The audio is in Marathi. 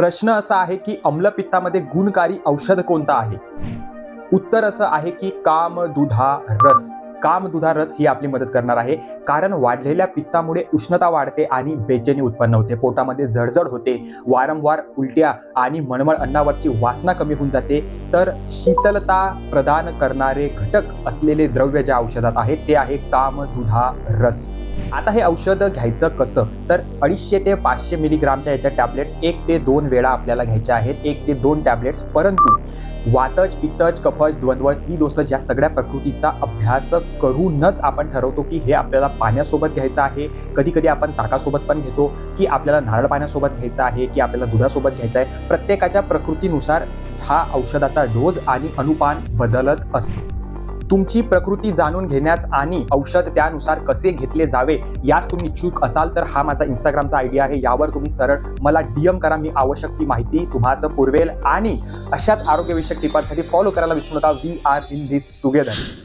प्रश्न असा आहे की अम्लपित्तामध्ये गुणकारी औषध कोणतं आहे? उत्तर असं आहे की काम दुधा रस. कामदुधा रस ही आपली मदत करणार आहे. कारण वाढलेल्या पित्तामुळे उष्णता वाढते आणि बेचैनी उत्पन्न होते. पोटामध्ये जडजड होते. वारंवार उलट्या आणि मळमळ अन्नावरची वासना कमी होऊन जाते. तर शीतलता प्रदान करणारे घटक असलेले द्रव्य ज्या औषधात आहे ते आहे कामदुधा रस. आता हे औषध घ्यायचं कसं? तर अडीचशे ते पाचशे मिलीग्रामच्या याच्या टॅबलेट्स एक ते दोन वेळा आपल्याला घ्यायच्या आहेत. एक ते दोन टॅबलेट्स. परंतु वातज पित्तज कफज द्वंद्व स्त्रीदोषज या सगळ्या प्रकृतीचा अभ्यास करूनच आपण ठरवतो की हे आपल्याला पाण्यासोबत घ्यायचं आहे. कधी कधी आपण ताकासोबत पण घेतो की आपल्याला नारळ पाण्यासोबत घ्यायचं आहे की आपल्याला दुधासोबत घ्यायचं आहे. प्रत्येकाच्या प्रकृतीनुसार हा औषधाचा डोज आणि अनुपान बदलत असतो. तुमची प्रकृती जाणून घेण्यास आणि औषध त्यानुसार कसे घेतले जावे यास तुम्ही इच्छुक असाल तर हा माझा इंस्टाग्रामचा आयडिया आहे. यावर तुम्ही सरळ मला डीएम करा. मी आवश्यक ती माहिती तुम्हाला पुरवेल आणि अशाच आरोग्यविषयक टिपांसाठी फॉलो करायला विसरू नका. We are in this together